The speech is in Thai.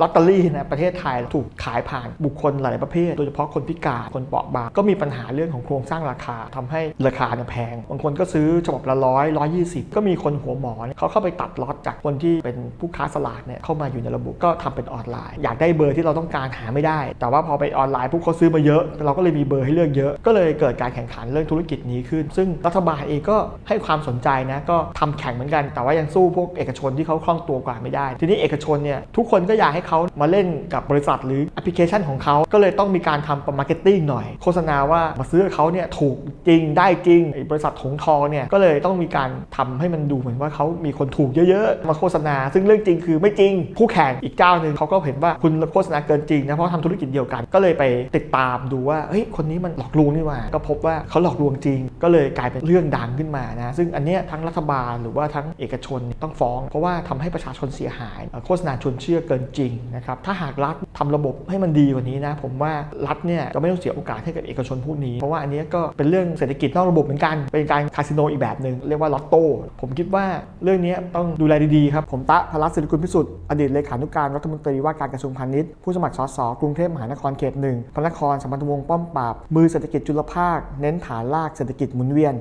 ลอตเตอรี่ในประเทศไทยถูกขายผ่านบุคคลหลายประเภท โดยเฉพาะคนพิการคนเปราะบางก็มีปัญหาเรื่องของโครงสร้างราคาทำให้ราคาเนี่ยแพง บางคนก็ซื้อฉบับละร้อยร้อยยี่สิบก็มีคนหัวหมอเขาเข้าไปตัดล็อตจากคนที่เป็นผู้ค้าสลากเนี่ยเข้ามาอยู่ในระบบก็ทำเป็นออนไลน์ อยากได้เบอร์ที่เราต้องการหาไม่ได้ แต่ว่าพอไปออนไลน์ปุ๊บเขาซื้อมาเยอะ เราก็เลยมีเบอร์ให้เลือกเยอะ ก็เลยเกิดการแข่งขันเรื่องธุรกิจนี้ขึ้น ซึ่งรัฐบาลเองก็ให้ความสนใจนะก็ทำแข่งเหมือนกัน แต่ว่ายังสู้พวกเอกชนที่เขาคล่องตัวกว่าไม่ได้ ทีนี้เอกชนเนี่ยทุกคนก็อยากให้เขามาเล่นกับบริษัทหรือแอปพลิเคชันของเขาก็เลยต้องมีการทำประมาร์เก็ตติ้งหน่อย โฆษณาว่ามาซื้อเขาเนี่ยถูกจริงได้จริงบริษัทถงทองเนี่ยก็เลยต้องมีการทำให้มันดูเหมือนว่าเขามีคนถูกเยอะๆ มาโฆษณา ซึ่งเรื่องจริงคือไม่จริงคู่แข่งอีกเจ้าหนึ่งเขาก็เห็นว่าคุณโฆษณาเกินจริงนะเพราะทำธุรกิจเดียวกัน ก็เลยไปติดตามดูว่าเฮ้ยคนนี้มันหลอกลวงนี่ว่า ก็พบว่าเขาหลอกลวงจริง ก็เลยกลายเป็นเรื่องดังขึ้นมานะซึ่งอันเนี้ยทั้งรัฐบาลหรือว่าทั้งเอกชนต้องฟ้อง เพราะว่าทำให้ประชาชนเสียหาย โฆษณาชวนเชื่อเกินจริงนะครับถ้าหากรัฐทำระบบให้มันดีกว่านี้นะผมว่ารัฐเนี่ยจะไม่ต้องเสียโอกาสให้กับเอกชนพวกนี้ เพราะว่าอันนี้ก็เป็นเรื่องเศรษฐกิจนอกระบบเหมือนกัน เป็นการคาสิโนอีกแบบหนึ่งเรียกว่าลอตโต้ผมคิดว่าเรื่องนี้ต้องดูแลดีๆครับผมตะพลัสศิริกุลพิสุทธิ์อดีตเลขานุการรัฐมนตรีว่าการกระทรวงพาณิชย์ผู้สมัครสสกรุงเทพมหานครเขตหนึ่งพระนครสัมพันธวงศ์ป้อมปราบมือเศรษฐกิจจุลภาค เน้นฐานรากเศรษฐกิจหมุนเวียน